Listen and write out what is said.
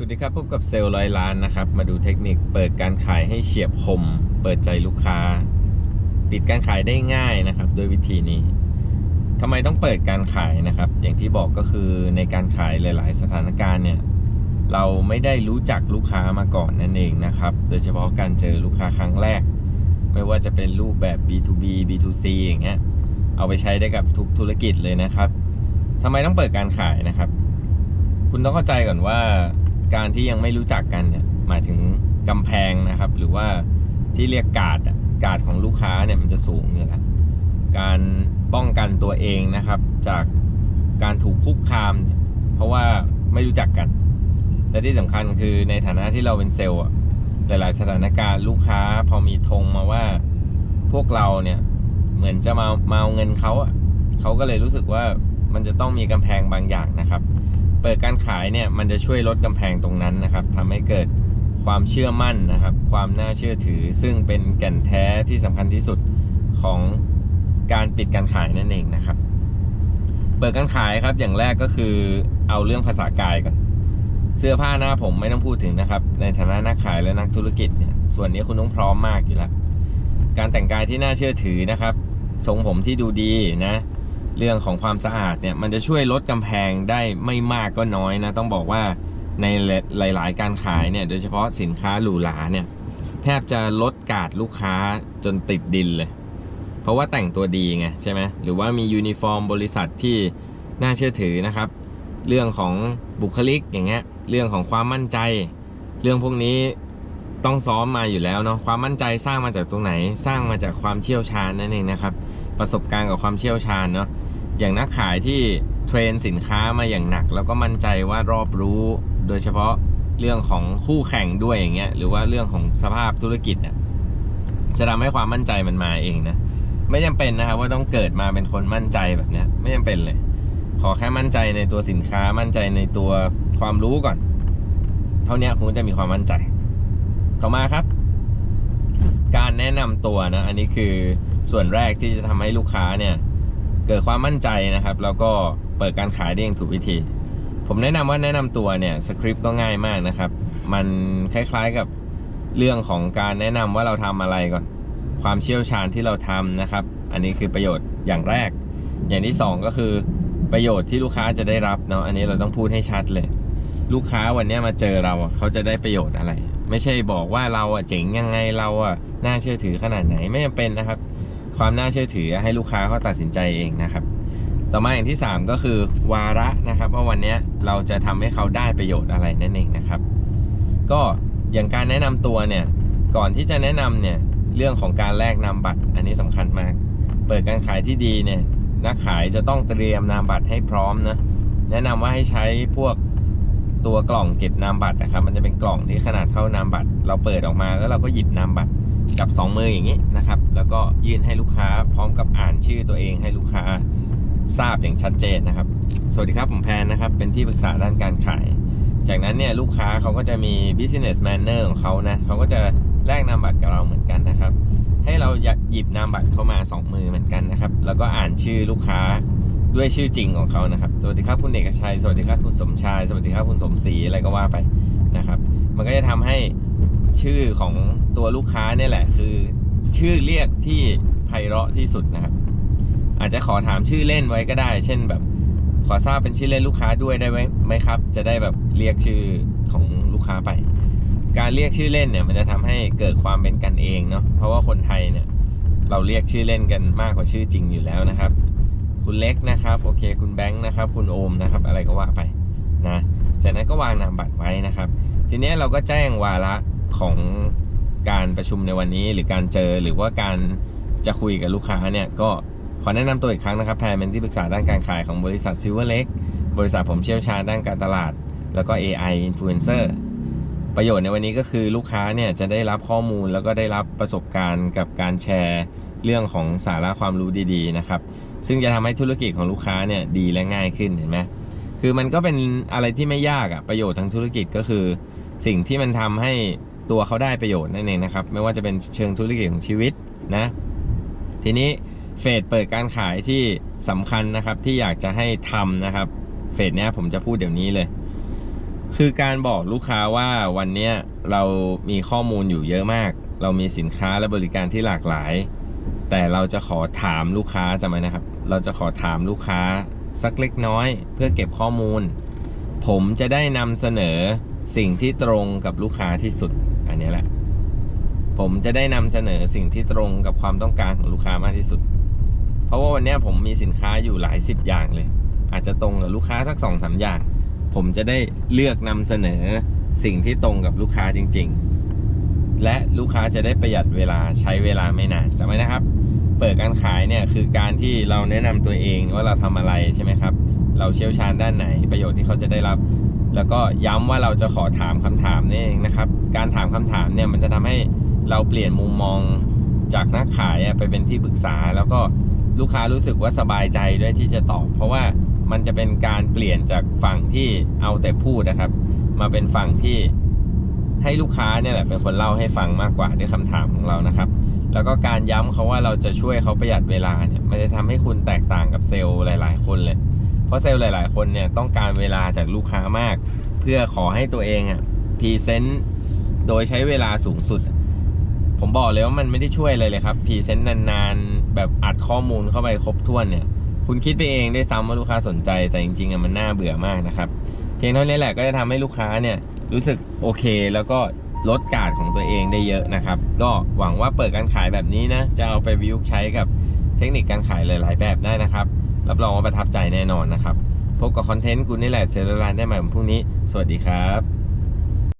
สวัสดีครับพบกับเซลล์ร้อยล้านนะครับ มาดูเทคนิคเปิดการขายให้เฉียบคม เปิดใจลูกค้า ปิดการขายได้ง่ายนะครับโดยวิธีนี้ทำไมต้องเปิดการขายนะครับ อย่างที่บอกก็คือในการขายหลาย ๆ สถานการณ์เนี่ยเราไม่ได้รู้จักลูกค้ามาก่อนนั่นเองนะครับ โดยเฉพาะการเจอลูกค้าครั้งแรก ไม่ว่าจะเป็นรูปแบบ B2B B2C อย่างเงี้ยเอาไปใช้ได้กับทุกธุรกิจเลยนะครับทำไมต้องเปิดการขายนะครับ คุณต้องเข้าใจก่อนว่า การที่ยังไม่รู้จักกันเนี่ยหมายถึงกำแพงนะครับ หรือว่าที่เรียกกาดอะกาดของลูกค้าเนี่ยมันจะสูงอยู่แล้วการป้องกันตัวเองนะครับ จากการถูกคุกคามเนี่ยเพราะว่าไม่รู้จักกัน และที่สำคัญคือในฐานะที่เราเป็นเซลล์อะหลาย ๆ สถานการณ์ลูกค้าพอมีธงมาว่าพวกเราเนี่ยเหมือนจะมามาเอาเงินเขาอะเขาก็เลยรู้สึกว่ามันจะต้องมีกำแพงบางอย่างนะครับ เปิดการขายเนี่ยมันจะช่วยลดกำแพงตรงนั้นนะครับทำให้เกิดความเชื่อมั่นนะครับ ความน่าเชื่อถือ ซึ่งเป็นแก่นแท้ที่สำคัญที่สุดของการปิดการขายนั่นเองนะครับ เปิดการขายครับอย่างแรกก็คือเอาเรื่องภาษากายก่อนเสื้อผ้าหน้าผมไม่ต้องพูดถึงนะครับ ในฐานะนักขายและนักธุรกิจเนี่ยส่วนนี้คุณต้องพร้อมมากอยู่แล้วการแต่งกายที่น่าเชื่อถือนะครับ ทรงผมที่ดูดีนะ เรื่องของความสะอาดเนี่ยมันจะช่วยลดกำแพงได้ไม่มากก็น้อยนะ ต้องบอกว่าในหลาย ๆ การขายเนี่ยโดยเฉพาะสินค้าหรูหราเนี่ยแทบจะลดการ์ดลูกค้าจนติดดินเลย เพราะว่าแต่งตัวดีไงใช่ไหมหรือว่ามียูนิฟอร์มบริษัทที่น่าเชื่อถือนะครับ เรื่องของบุคลิกอย่างเงี้ยเรื่องของความมั่นใจ เรื่องพวกนี้ต้องซ้อมมาอยู่แล้วเนาะความมั่นใจสร้างมาจากตรงไหน สร้างมาจากความเชี่ยวชาญนั่นเองนะครับ ประสบการณ์กับความเชี่ยวชาญเนาะ อย่างนักขายที่เทรนสินค้ามาอย่างหนัก แล้วก็มั่นใจว่ารอบรู้ โดยเฉพาะเรื่องของคู่แข่งด้วยอย่างเงี้ยหรือว่าเรื่องของสภาพธุรกิจอะจะทำให้ความมั่นใจมันมาเองนะไม่จำเป็นนะครับว่าต้องเกิดมาเป็นคนมั่นใจแบบเนี้ยไม่จำเป็นเลย ขอแค่มั่นใจในตัวสินค้ามั่นใจในตัวความรู้ก่อน เท่านี้คุณจะมีความมั่นใจ ต่อมาครับ การแนะนำตัวนะ อันนี้คือส่วนแรกที่จะทำให้ลูกค้าเนี่ย เกิดความมั่นใจนะครับ แล้วก็เปิดการขายได้อย่างถูกวิธี ผมแนะนำว่าแนะนำตัวเนี่ยสคริปต์ก็ง่ายมากนะครับ มันคล้ายๆกับเรื่องของการแนะนำว่าเราทำอะไรก่อน ความเชี่ยวชาญที่เราทำนะครับ อันนี้คือประโยชน์อย่างแรก อย่างที่สองก็คือประโยชน์ที่ลูกค้าจะได้รับเนาะอันนี้เราต้องพูดให้ชัดเลย ลูกค้าวันนี้มาเจอเราเขาจะได้ประโยชน์อะไร ไม่ใช่บอกว่าเราอะเจ๋งยังไงเราอะน่าเชื่อถือขนาดไหนไม่จำเป็นนะครับ ความน่าเชื่อถือให้ลูกค้าเขาตัดสินใจเองนะครับ ต่อมาอย่างที่ 3 ก็คือวาระนะครับว่าวันนี้เราจะทำให้เขาได้ประโยชน์อะไรนั่นเองนะครับ ก็อย่างการแนะนำตัวเนี่ยก่อนที่จะแนะนำเนี่ยเรื่องของการแลกนามบัตรอันนี้สำคัญมาก เปิดการขายที่ดีเนี่ยนักขายจะต้องเตรียมนามบัตรให้พร้อมนะแนะนำว่าให้ใช้พวกตัวกล่องเก็บนามบัตรนะครับ มันจะเป็นกล่องที่ขนาดเท่านามบัตร เราเปิดออกมาแล้วเราก็หยิบนามบัตร กับ 2 มืออย่างนี้นะครับ แล้วก็ยื่นให้ลูกค้าพร้อมกับอ่านชื่อตัวเองให้ลูกค้าทราบอย่างชัดเจนนะครับ สวัสดีครับ ผมแพนนะครับ เป็นที่ปรึกษาด้านการขาย จากนั้นเนี่ยลูกค้าเขาก็จะมี business manner ของเขานะเขาก็จะแลกนามบัตรกับเราเหมือนกันนะครับ ให้เราหยิบนามบัตรเข้ามา 2 มือเหมือนกันนะครับ แล้วก็อ่านชื่อลูกค้าด้วยชื่อจริงของเขานะครับ สวัสดีครับคุณเอกชัย สวัสดีครับคุณสมชาย สวัสดีครับคุณสมศรีอะไรก็ว่าไปนะครับ มันก็จะทำให้ ชื่อของตัวลูกค้าเนี่ยแหละ คือชื่อเรียกที่ไพเราะที่สุดนะครับ อาจจะขอถามชื่อเล่นไว้ก็ได้ เช่นแบบ ขอทราบเป็นชื่อเล่นลูกค้าด้วยได้ไหมครับ จะได้แบบเรียกชื่อของลูกค้าไป การเรียกชื่อเล่นเนี่ย มันจะทำให้เกิดความเป็นกันเองเนาะเพราะว่าคนไทยเนี่ย เราเรียกชื่อเล่นกันมากกว่าชื่อจริงอยู่แล้วนะครับ คุณเล็กนะครับโอเค คุณแบงค์นะครับ คุณโอมนะครับ อะไรก็ว่าไปนะจากนั้นก็วางนามบัตรไว้นะครับ ทีนี้เราก็แจ้งวาระ ของการประชุมในวันนี้หรือการเจอหรือว่าการจะคุยกับลูกค้าเนี่ยก็ขอแนะนำตัวอีกครั้งนะครับแพรเป็นที่ปรึกษาด้านการขายของบริษัท Silver Lake บริษัทผมเชี่ยวชาญด้านการตลาด แล้วก็ AI Influencer ประโยชน์ในวันนี้ก็คือลูกค้าเนี่ยจะได้รับข้อมูลแล้วก็ได้รับประสบการณ์กับการแชร์เรื่องของสาระความรู้ดีๆนะครับ ซึ่งจะทำให้ธุรกิจของลูกค้าเนี่ยดีและง่ายขึ้นเห็นไหมคือมันก็เป็นอะไรที่ไม่ยากอะประโยชน์ทางธุรกิจก็คือ สิ่งที่มันทำให้ ตัวเขาได้ประโยชน์นั่นเองนะครับ ไม่ว่าจะเป็นเชิงธุรกิจของชีวิตนะ ทีนี้เฟสเปิดการขายที่สำคัญนะครับที่อยากจะให้ทำนะครับเฟสเนี้ยผมจะพูดเดี๋ยวนี้เลย คือการบอกลูกค้าว่าวันเนี้ยเรามีข้อมูลอยู่เยอะมาก เรามีสินค้าและบริการที่หลากหลาย แต่เราจะขอถามลูกค้าจำไว้นะครับ เราจะขอถามลูกค้าสักเล็กน้อย เพื่อเก็บข้อมูล ผมจะได้นำเสนอสิ่งที่ตรงกับลูกค้าที่สุด อันเนี้ยแหละ ผมจะได้นำเสนอสิ่งที่ตรงกับความต้องการของลูกค้ามากที่สุด เพราะว่าวันนี้ผมมีสินค้าอยู่หลายสิบอย่างเลย อาจจะตรงกับลูกค้าสักสองสามอย่าง ผมจะได้เลือกนำเสนอสิ่งที่ตรงกับลูกค้าจริง ๆ และลูกค้าจะได้ประหยัดเวลาใช้เวลาไม่นานจำไว้นะครับ เปิดการขายเนี่ยคือการที่เราแนะนำตัวเองว่าเราทำอะไรใช่ไหมครับ เราเชี่ยวชาญด้านไหนประโยชน์ที่เขาจะได้รับ แล้วก็ย้ำว่าเราจะขอถามคำถามนี่เองนะครับ การถามคำถามเนี่ยมันจะทำให้เราเปลี่ยนมุมมองจากนักขายไปเป็นที่ปรึกษา แล้วก็ลูกค้ารู้สึกว่าสบายใจด้วยที่จะตอบ เพราะว่ามันจะเป็นการเปลี่ยนจากฝั่งที่เอาแต่พูดนะครับ มาเป็นฝั่งที่ให้ลูกค้าเนี่ยแหละเป็นคนเล่าให้ฟังมากกว่าด้วยคำถามของเรานะครับ แล้วก็การย้ำเขาว่าเราจะช่วยเขาประหยัดเวลาเนี่ยมันจะทำให้คุณแตกต่างกับเซลล์หลาย ๆ คนเลย เพราะเซลล์หลาย ๆ คนเนี่ยต้องการเวลาจากลูกค้ามาก เพื่อขอให้ตัวเองอะพรีเซนต์โดยใช้เวลาสูงสุด ผมบอกเลยว่ามันไม่ได้ช่วยอะไรเลยครับพรีเซนต์นาน ๆ แบบอัดข้อมูลเข้าไปครบถ้วนเนี่ย คุณคิดไปเองได้ซ้ำว่าลูกค้าสนใจแต่จริง ๆอะมันน่าเบื่อมากนะครับเพียงเท่านี้แหละก็จะทำให้ลูกค้าเนี่ยรู้สึกโอเคแล้วก็ลดการดของตัวเองได้เยอะนะครับ ก็หวังว่าเปิดการขายแบบนี้นะ จะเอาไปวิวใช้กับเทคนิคการขายหลาย ๆ แบบได้นะครับ รับรองว่าประทับใจแน่นอนนะครับ พบกับคอนเทนต์กูนี่แหละเซลล์ไลน์ได้ใหม่วันพรุ่งนี้ สวัสดีครับ